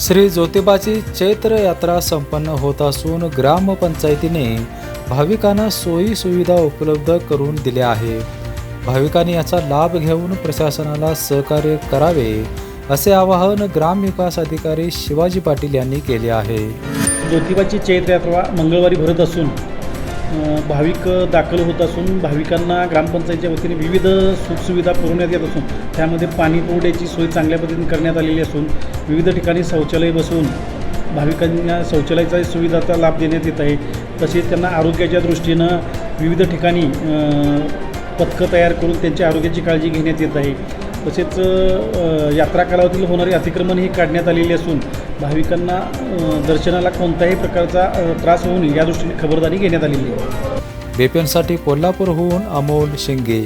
श्री ज्योतिबाची चैत्र यात्रा संपन्न होत असून ग्रामपंचायतीने भाविकांना सोयी सुविधा उपलब्ध करून दिल्या आहे भाविकांनी याचा लाभ घेऊन प्रशासनाला सहकार्य करावे असे आवाहन ग्रामविकास अधिकारी शिवाजी पाटील यांनी केले आहे. ज्योतिबाची चैत्र यात्रा मंगळवारी भरत असून भाविक दाखल होत असून भाविकांना ग्रामपंचायतीच्या वतीने विविध सुखसुविधा पुरवण्यात येत असून त्यामध्ये पाणी पुरवठ्याची सोय चांगल्या पद्धतीने करण्यात आलेली असून विविध ठिकाणी शौचालय बसवून भाविकांना शौचालयाचा सुविधाचा लाभ देण्यात येत आहे. तसेच त्यांना आरोग्याच्या दृष्टीनं विविध ठिकाणी पथकं तयार करून त्यांच्या आरोग्याची काळजी घेण्यात येत आहे. तसेच यात्रा कालावधीत होणारे अतिक्रमण ही काढण्यात आलेली असून भाविकांना दर्शनाला कोणत्याही प्रकारचा त्रास होऊ नये या दृष्टीने खबरदारी घेण्यात आलेली आहे. बेपेनसाठी कोल्हापूरहून अमोल शिंगे